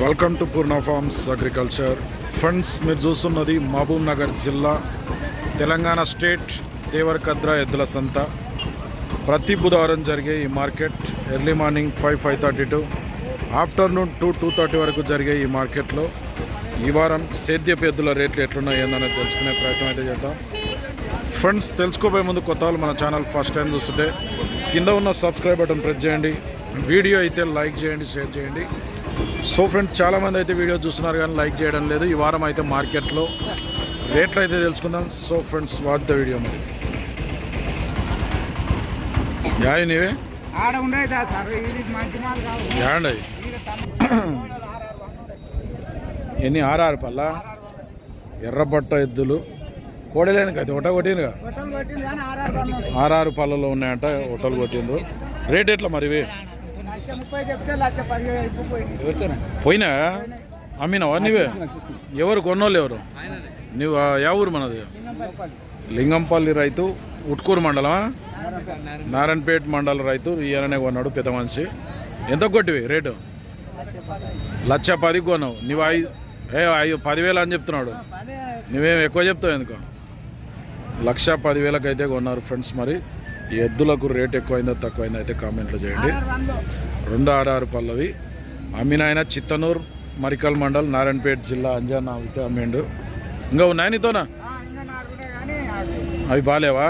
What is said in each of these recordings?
Welcome to Purna farms agriculture friends మీరు చూస్తున్నది మహబూబ్ నగర్ జిల్లా తెలంగాణ స్టేట్ దేవరకద్ర ఎద్దుల సంత. ప్రతి బుధవారం జరిగే ఈ market early morning five five thirty to afternoon two two thirty వరకు జరిగే ఈ మార్కెట్లో ఈ వారం సేద్యపు ఎద్దుల రేట్లు ఎట్లున్నాయి ఏందనేది తెలుసుకునే ప్రయత్నం అయితే చేద్దాం. ఫ్రెండ్స్ తెలుసుకోబోయే ముందు కొత్త వాళ్ళు మన ఛానల్ ఫస్ట్ టైం చూస్తుంటే కింద ఉన్న సబ్స్క్రైబ్ బటన్ ప్రెస్ చేయండి. వీడియో అయితే లైక్ చేయండి షేర్ చేయండి. సో ఫ్రెండ్స్ చాలామంది అయితే వీడియో చూస్తున్నారు కానీ లైక్ చేయడం లేదు. ఈ వారం అయితే మార్కెట్లో రేట్లు అయితే తెలుసుకుందాం. So friends watch the video మరి. యాయ్ నీవే? యాండ్ ఎన్ని ఆర్ఆర్ పల్ల? ఎర్రబట్ట ఎద్దులు. కోడలేని కదా ఒకట కొట్టిందిగా ఆర్ఆర్ పళ్ళలో ఉన్నాయంట హోటల్ కొట్టిండ్రు. రేట్ ఎట్లా మరి? పోయినా? అమ్మినావా నీవే? ఎవరు కొన్నోళ్ళు ఎవరు? నువ్వు యా ఊరు మనది? లింగంపల్లి రైతు ఉట్కూరు మండలమా? నారాయణపేట మండల రైతు ఈయననే కొన్నాడు పెద్ద మనిషి. ఎంత కొట్టివి రేటు? లక్ష పది కొన్నావు. నువ్వు ఐదు ఏ ఐదు పదివేలు అని చెప్తున్నాడు. నువ్వేం ఎక్కువ చెప్తావు ఎందుకు? లక్ష పదివేలకు అయితే కొన్నారు ఫ్రెండ్స్ మరి. ఈ ఎద్దులకు రేట్ ఎక్కువైందో తక్కువైందో అయితే కామెంట్లో చేయండి. రెండు ఆర్ఆర్ పల్లవి. అమ్మినాయన చిత్తనూరు మరికల్ మండల్ నారాయణపేట జిల్లా అంజానా అయితే అమ్మిండు. ఇంకా ఉన్నాయి నీతోనా? అవి బాగాలేవా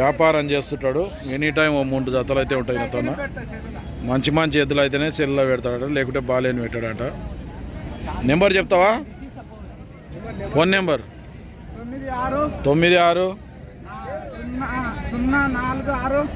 వ్యాపారం చేస్తుంటాడు. ఎనీ టైం ఓ మూడు జతలు అయితే ఉంటాయి నీతోన మంచి మంచి ఎద్దులు అయితేనే సెల్లో పెడతాడట లేకుంటే బాగాలేని పెట్టాడట. నెంబర్ చెప్తావా? Phone number? తొమ్మిది ఆరు.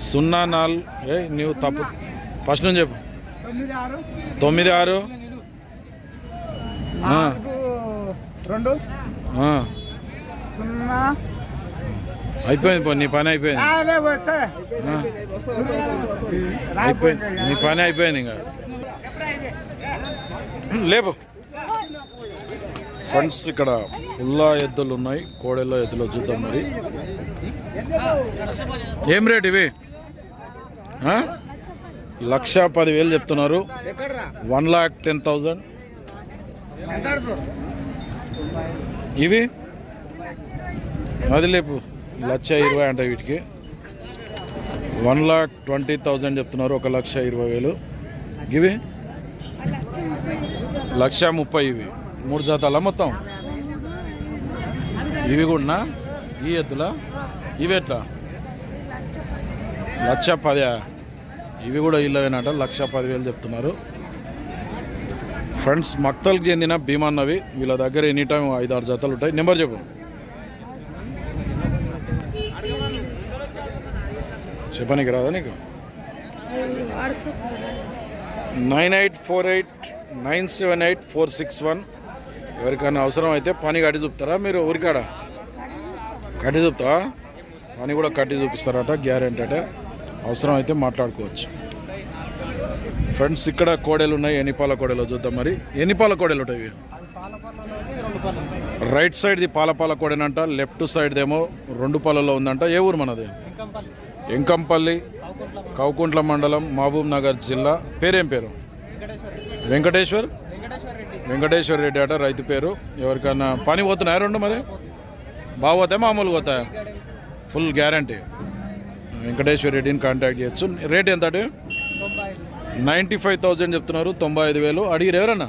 సున్నా నాలుగు ఏ నువ్వు తప్పు. ఫస్ట్ నుంచి చెప్పు. తొమ్మిది ఆరు. రెండు. సున్నా. అయిపోయింది పో నీ పని అయిపోయింది. అయిపోయింది. నీ పని అయిపోయింది ఇంకా. లేపు. ఫ్రెండ్స్ ఇక్కడ ఉల్లా ఎద్దులు ఉన్నాయి కోడెల ఎద్దులు చూద్దాం మరి. ఏం రేట్ ఇవి? లక్ష పదివేలు చెప్తున్నారు. One lakh ten thousand. ఇవి? అది లేపు లక్ష ఇరవై అంటే వీటికి. వన్ లాక్ ట్వంటీ థౌజండ్ చెప్తున్నారు ఒక లక్ష ఇరవై వేలు. ఇవి? లక్ష ముప్పై ఇవి. మూడు జాతాల మొత్తం? ఇవి కూడా ఈ ఎద్దులా ఇవి ఎట్లా లక్ష పదా ఇవి కూడా ఇల్లవేనట లక్ష పదివేలు చెప్తున్నారు. ఫ్రెండ్స్ మక్తల్కి చెందిన భీమాన్నవి వీళ్ళ దగ్గర ఎనీ టైం ఐదు ఆరు జతలు ఉంటాయి. నెంబర్ చెప్పు. చెప్పనీకి రాదా నీకు? Nine eight four eight nine seven eight four six one ఎవరికైనా అవసరం అయితే పని కట్టి చూపుతారా? మీరు ఊరికాడ? కట్టి చూపుతావా? పని కూడా కట్టి చూపిస్తారట గ్యారెంటీ అట. అవసరం అయితే మాట్లాడుకోవచ్చు. ఫ్రెండ్స్ ఇక్కడ కోడెలు ఉన్నాయి. ఎన్నిపాల కోడెలు చూద్దాం మరి. ఎన్నిపాల కోడెలు ఉంటాయి? రైట్ సైడ్ ది పాలపాల కోడెనంట లెఫ్ట్ సైడ్ దేమో రెండు పాలలో ఉందంట. ఏ ఊరు మనది? ఎంకంపల్లి కౌకుంట్ల మండలం మహబూబ్ నగర్ జిల్లా. పేరేం పేరు? వెంకటేశ్వర్? వెంకటేశ్వర్ రెడ్డి అట రైతు పేరు. ఎవరికైనా పని పోతున్నాయా రెండు మరి? బాగా పోతాయి? మామూలుగా పోతాయా? Full guarantee. వెంకటేశ్వర్ రెడ్డిని కాంటాక్ట్ చేయొచ్చు. రేట్ ఎంత అటు? నైంటీ ఫైవ్ థౌజండ్ చెప్తున్నారు తొంభై ఐదు వేలు. అడిగిరు ఎవరన్నా?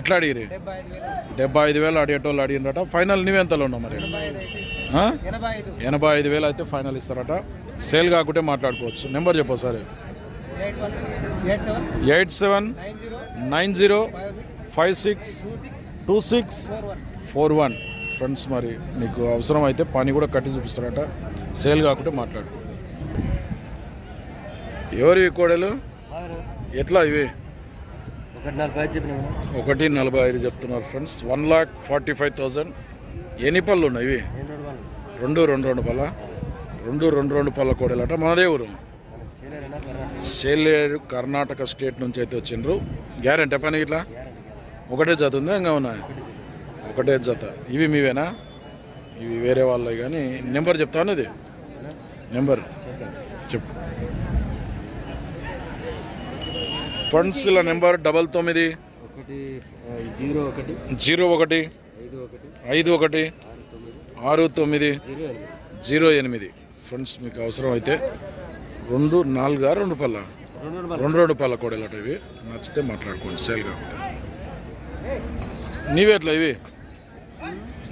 ఎట్లా అడిగిరి డెబ్బై ఐదు వేలు అడిగేటోళ్ళు అడిగినట ఫైనల్ నువ్వెంతలో ఉన్నావు మరి? ఎనభై ఐదు వేలు అయితే ఫైనల్ ఇస్తారట. సేల్ కాకుంటే మాట్లాడుకోవచ్చు. నెంబర్ చెప్పు సరే eight seven nine zero five six two six four one. Friends మరి మీకు అవసరం అయితే పని కూడా కట్టి చూపిస్తారట సేల్ కాకుండా మాట్లాడు. ఎవరు ఈ కోడలు? ఎట్లా ఇవి? ఒకటి నలభై ఐదు చెప్తున్నారు friends. One lakh forty five thousand. ఎన్ని పళ్ళు ఉన్నాయి ఇవి? రెండు రెండు రెండు పళ్ళ? రెండు రెండు రెండు పళ్ళ కోడలట. మనదే ఊరు. సేలేరు కర్ణాటక స్టేట్ నుంచి అయితే వచ్చిండ్రు. గ్యారంటీ పని ఇట్లా? ఒకటే జత ఉందా? ఇంకా ఉన్నాయి? ఒకటే జత. ఇవి మీవేనా? ఇవి వేరే వాళ్ళవి కానీ. నెంబర్ చెప్తాను ఇది నెంబర్ చెప్పు. ఫండ్స్ల నెంబర్ డబల్ తొమ్మిది. జీరో ఒకటి. జీరో ఒకటి. ఐదు ఒకటి. ఆరు తొమ్మిది. జీరో ఎనిమిది. ఫ్రెండ్స్ మీకు అవసరం అయితే రెండు నాలుగా రెండు పళ్ళ. రెండు రెండు పళ్ళ. కోడలు ఇవి. నచ్చితే మాట్లాడుకోండి. సేల్ కాకుండా. నీవేట్లా ఇవి?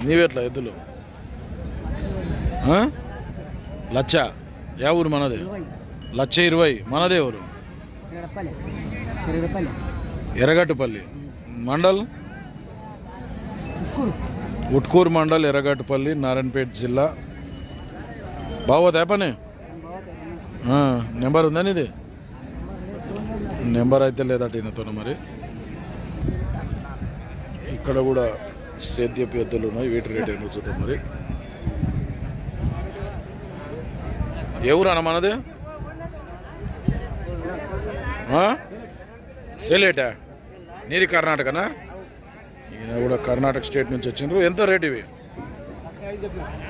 నీవేట్లా ఎద్దులు? లచ్చ యా ఊరు మనది? లచ్చ ఇరవై మనదే ఊరు? ఎర్రగట్టుపల్లి మండల్? ఉట్కూరు మండల్ ఎర్రగట్టుపల్లి నారాయణపేట జిల్లా. బాగోదా పని నెంబర్ ఉందని ఇది నెంబర్ అయితే లేదట ఈయనతో మరి. ఇక్కడ కూడా సేద్య పెద్దలు ఉన్నాయి వీటి రేట్ ఏంటో చూద్దాం మరి. ఎవరన్నా అన్న మనది? ఆ? సేలేటా? నీది కర్ణాటకనా? ఈయన కూడా కర్ణాటక స్టేట్ నుంచి వచ్చిండ్రు. ఎంత రేట్ ఇవి?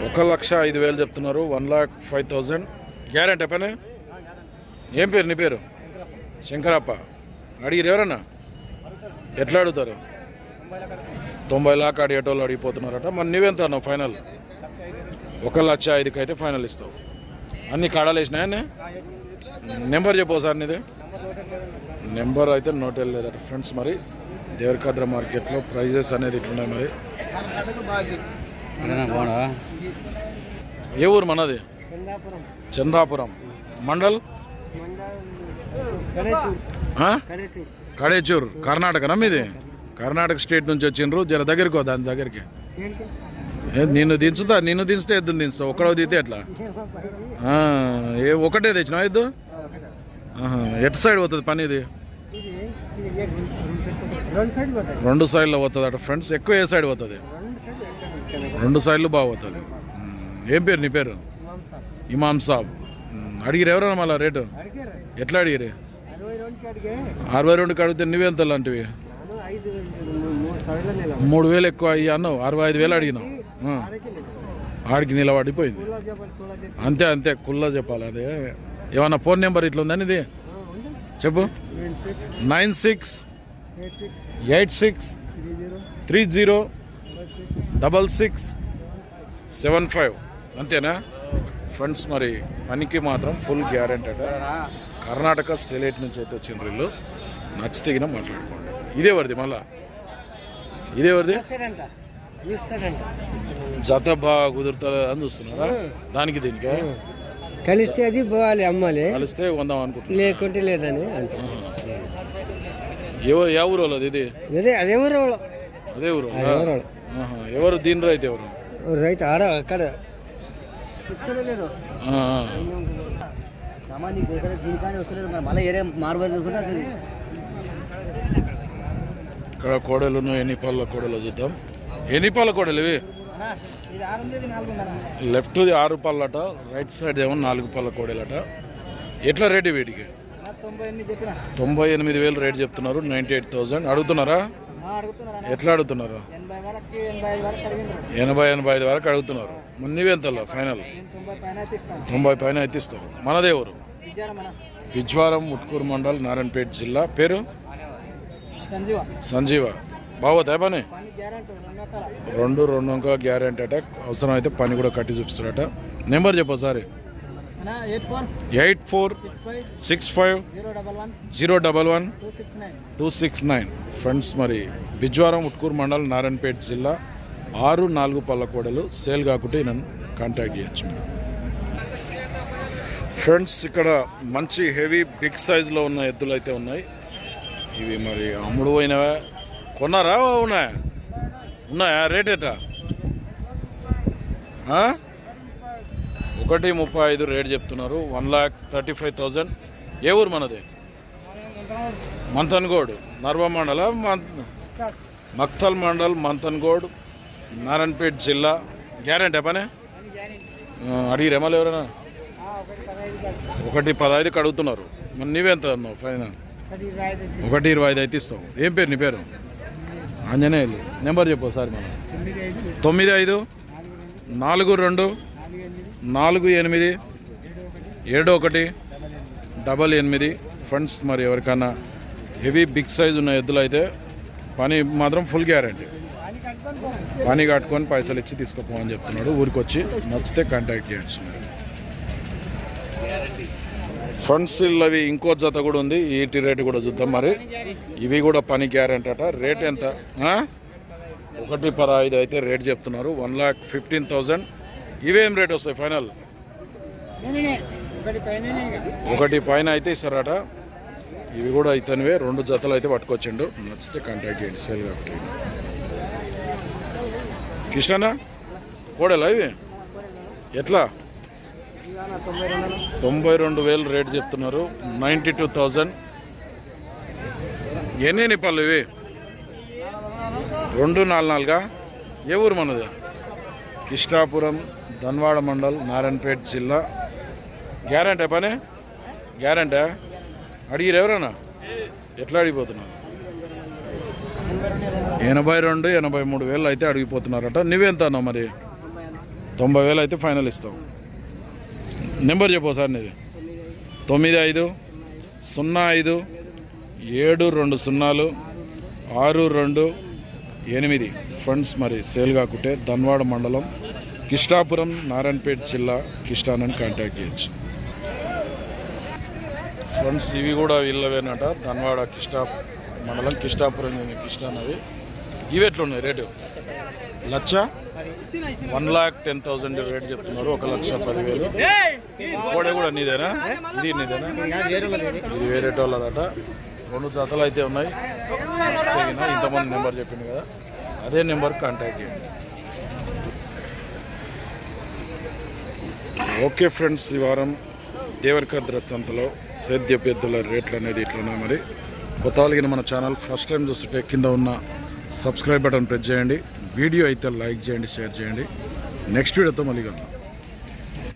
ఒక లక్ష ఐదు వేలు చెప్తున్నారు. One lakh five thousand. Guarantee పని? ఏం పేరు నీ పేరు? శంకరప్ప. అడిగిరు ఎవరన్నా? ఎట్లా అడుగుతారు? తొంభై లాక్ అడిగేటోళ్ళు అడిగిపోతున్నారట. మరి నువ్వెంత అన్నావు ఫైనల్? ఒక లక్ష ఐదుకి అయితే ఫైనల్ ఇస్తావు. అన్ని కాడాలు వేసినాయనే నెంబర్ చెప్పు సార్ నీది. నెంబర్ అయితే నోట్ వెళ్ళలేదట ఫ్రెండ్స్ మరి. దేవరకాద్ర మార్కెట్లో ప్రైజెస్ అనేది ఇట్లున్నాయి మరి. ఏ ఊరు మనది? చందాపురం. మండల్? కడేచూర్. కర్ణాటకనా మీది? కర్ణాటక స్టేట్ నుంచి వచ్చిండ్రు జర దగ్గరికి పో దాని దగ్గరికి. ఏ, నిన్ను దించుతా నిన్ను దించితే ఎద్దులు దించుతా ఒక్కడో దిగితే ఎట్లా? ఏ ఒకటే తెచ్చినా ఎద్దు? ఎటు సైడ్ పోతుంది పని ఇది? రెండు రెండు సైడ్లో పోతుంది అటు ఫ్రెండ్స్ ఎక్కువ ఏ సైడ్ పోతుంది? రెండు సైడ్లు బాగా పోతుంది. ఏం పేరు నీ పేరు? మాంసం ఇమాం సాబ్. అడిగిరు ఎవరన్నా మళ్ళీ రేటు? ఎట్లా అడిగిరు అరవై రెండుకి అడిగితే నువ్వెంత లాంటివి? మూడు- వేలు ఎక్కువ అయ్యి అన్నావు అరవై ఐదు వేలు అడిగినావు. ఆడికి నిలబడిపోయింది. అంతే అంతే కుల్లా చెప్పాలి అదే. ఏమన్నా ఫోన్ నెంబర్ ఇట్లా ఉందని ఇది చెప్పు. Nine six eight six three zero double six seven five. అంతేనా? ఫ్రెండ్స్ మరి పనికి మాత్రం ఫుల్ గ్యారెంటీ కర్ణాటక సెలేట్ నుంచి అయితే వచ్చిన వీళ్ళు. నచ్చితే మాట్లాడుకోండి. ఇదే వరది మళ్ళా. ఇదే వరది ఇస్తాడంట. ఇస్తాడంట. జత బాగా కుదురుతుంది అని చూస్తున్నారా? దానికి దీనికి? కలిస్తే అది పోవాలి అమ్మాలి. కలిస్తే కొందాం అనుకుంటున్నా లేకుంటే లేదని అంతే. ఎవరు ఏ ఊరు వాళ్ళది ఇది? అదే అదే ఊరు వాళ్ళు. అదే ఊరు. ఎవరు? దీని రైతు ఎవరు? రైతు ఆడ అక్కడ. మళ్ళీ ఏరే మారుబడి కూడా ఇక్కడ కోడలు ఎన్ని పళ్ళ కోడలు చూద్దాం. ఎన్ని పళ్ళ కోడలు ఇవి? లెఫ్ట్ది ఆరు పళ్ళట రైట్ సైడ్ ఏమో నాలుగు పళ్ళ కోడలట. ఎట్లా రేటు వీటికి? తొంభై ఎనిమిది వేలు రేట్ చెప్తున్నారు నైంటీ ఎయిట్ థౌజండ్ అడుగుతున్నారా? ఎట్లా అడుగుతున్నారు? ఎనభై ఎనభై ఐదు వరకు అడుగుతున్నారు. మరి నువ్వెంతలో ఫైనల్? తొంభై పైన ఇస్తావు మనదే ఊరు బిజ్వారం ఉట్కూరు మండల్ నారాయణపేట జిల్లా. పేరు? సంజీవ. సంజీవ బాగోతా పని? రెండు రెండు అంక గ్యారెంటీ అట. అవసరం అయితే పని కూడా కట్టి చూపిస్తాడట నెంబర్ చెప్పు సారి eight four. Six five. Zero double one. Two six nine. Friends మరి బిజ్వారం ఉట్కూరు మండల్ నారాయణపేట జిల్లా ఆరు నాలుగు పళ్ళ కోడలు సేల్ కాకుంటే నన్ను కాంటాక్ట్ చేయొచ్చు ఫ్రెండ్స్ ఇక్కడ మంచి హెవీ బిగ్ సైజులో ఉన్న ఎద్దులు అయితే ఉన్నాయి. ఇవి మరి అమ్ముడు పోయినవా? కొన్నారా ఉన్నాయా ఉన్నాయా? రేట్ ఎటా ఒకటి ముప్పై ఐదు రేట్ చెప్తున్నారు. One lakh thirty five thousand. ఏ ఊరు మనది? మంతన్గోడ్. నర్వ మండల మక్తల్ మండల్ మంతన్గోడ్ నారాయణపేట్ జిల్లా. గ్యారెంటీ పనే? అడిగి ఏమో ఎవరైనా? ఒకటి పదహైదుకి అడుగుతున్నారు. మరి నీవెంత అన్నావు? ఫైనల్. ఒకటి ఇరవై ఐదు అయితే ఇస్తావు. ఏం పేరు నీ పేరు? ఆంజనేయులు. నెంబర్ చెప్పు సార్ మనం తొమ్మిది ఐదు నాలుగు రెండు నాలుగు ఎనిమిది ఏడు ఒకటి డబల్ ఎనిమిది. ఫండ్స్ మరి ఎవరికైనా హెవీ బిగ్ సైజ్ ఉన్న ఎద్దులు అయితే పని మాత్రం ఫుల్ గ్యారంటీ. పని కట్టుకొని పైసలు ఇచ్చి తీసుకుపోమని చెప్తున్నాడు. ఊరికొచ్చి నచ్చితే కాంటాక్ట్ చేయండి ఫండ్స్ అవి ఇంకో జత కూడా ఉంది. ఈటి రేటు కూడా చూద్దాం మరి. ఇవి కూడా పని గ్యారెంటీ అట రేట్ ఎంత? ఒకటి పర ఐదు అయితే రేట్ చెప్తున్నారు. One lakh fifteen thousand. ఇవేం రేట్ వస్తాయి ఫైనల్? ఒకటి పైన అయితే ఇస్తారట. ఇవి కూడా ఇతనివే. రెండు జతలు అయితే పట్టుకొచ్చిండు. నచ్చితే కాంటాక్ట్ చేయండి. సేల్ కాబట్టి. కృష్ణనా కోడలా ఇవి? ఎట్లా? తొంభై రెండు వేలు రేట్ చెప్తున్నారు. Ninety two thousand. ఎన్ని పళ్ళు ఇవి? రెండు నాలుగు నాలుగా? ఏ ఊరు మనది? కిష్టాపురం ధన్వాడ మండల్ నారాయణపేట జిల్లా. గ్యారంటీ పని? గ్యారంటీ? అడిగిరు ఎవరన్నా? ఎట్లా అడిగిపోతున్నారు? ఎనభై రెండు ఎనభై మూడు వేలు అయితే అడిగిపోతున్నారట. నువ్వెంత అన్నావు మరి? తొంభై వేలు అయితే ఫైనల్ ఇస్తావు. నెంబర్ చెప్పు సార్ నీది. తొమ్మిది ఐదు సున్నా ఐదు ఏడు రెండు సున్నాలు ఆరు రెండు ఎనిమిది. ఫండ్స్ మరి సేల్ కాకుంటే ధన్వాడ మండలం కిష్టాపురం నారాయణపేట జిల్లా కిష్టానని కాంటాక్ట్ చేయొచ్చు. ఫ్రెండ్స్ ఇవి కూడా వీళ్ళవేనట. ధన్వాడ కిష్టా మండలం కిష్టాపురం చెందిన కిష్టాన్ అవి ఇవి ఎట్లున్నాయి రేటు? లక్ష? One lakh ten thousand rate చెప్తున్నారు. ఒక లక్ష పదివేలు. కోడే కూడా నీదేనా? ఇది నీదేనా? ఇది వేరే వాళ్ళదట రెండు జతలు అయితే ఉన్నాయి. ఇంతమంది నెంబర్ చెప్పింది కదా. అదే నెంబర్ కాంటాక్ట్ చేయండి. ఓకే ఫ్రెండ్స్ ఈ వారం దేవరకద్ర సంతలో సేద్య పెద్దల రేట్లు అనేది ఇట్లున్నాయి మరి. కొత్త వాళ్ళకి మన ఛానల్ ఫస్ట్ టైం చూస్తుంటే కింద ఉన్న సబ్స్క్రైబ్ బటన్ ప్రెస్ చేయండి. వీడియో అయితే లైక్ చేయండి షేర్ చేయండి. నెక్స్ట్ వీడియోతో మళ్ళీ కలుద్దాం.